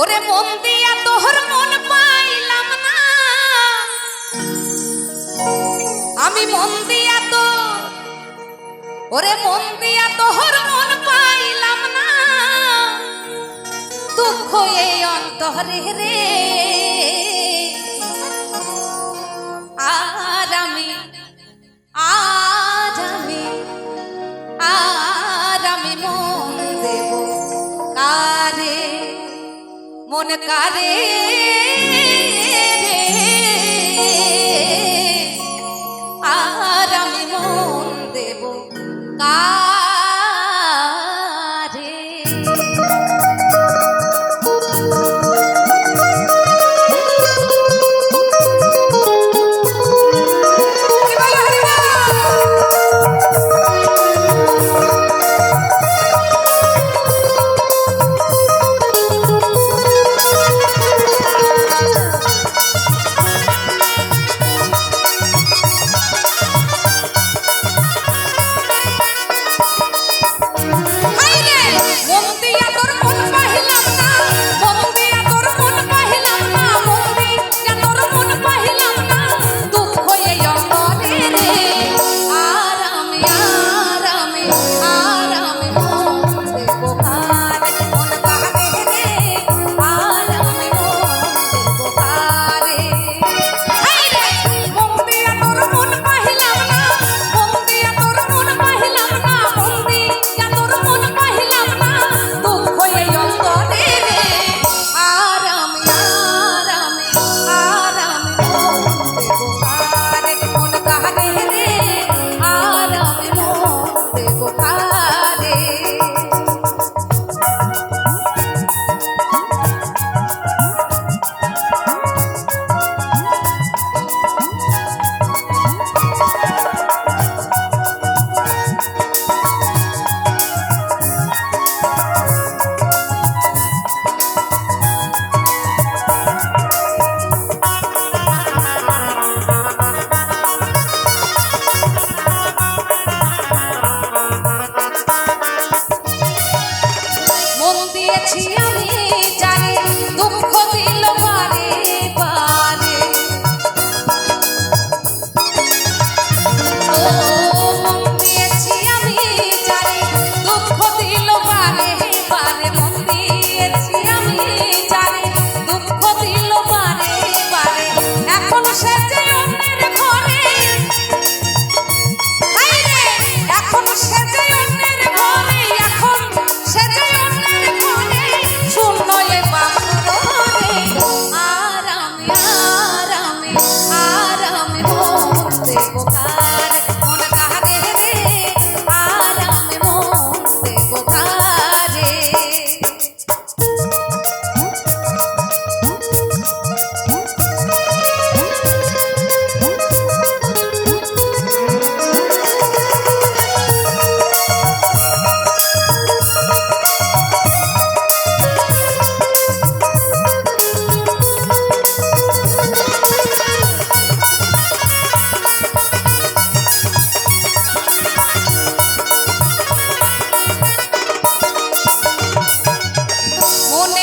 ওরে মন দিয়া তোহর মন পাইলাম না। আমি মন দিয়া তো, ওরে মন দিয়া তোহর মন পাইলাম না। দুঃখ এই অন্তরে রে। আর আমি আর আমি আর আমি মন দেব কারে? মন কারে আর আমি মন দেব কারে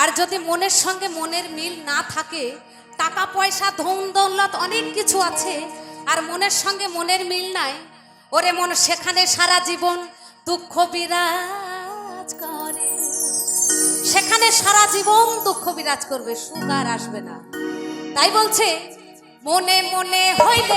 আর যদি মনের সঙ্গে মনের মিল না থাকে, টাকা, পয়সা, ধন, দৌলত অনেক কিছু আছে, আর মনের সঙ্গে মনের মিল নাই, ওরে মন সেখানে সারা জীবন দুঃখ বিরাজ করে। সেখানে সারা জীবন দুঃখ বিরাজ করবে সুখ আর আসবে না। তাই বলছে, মনে মনে হইলে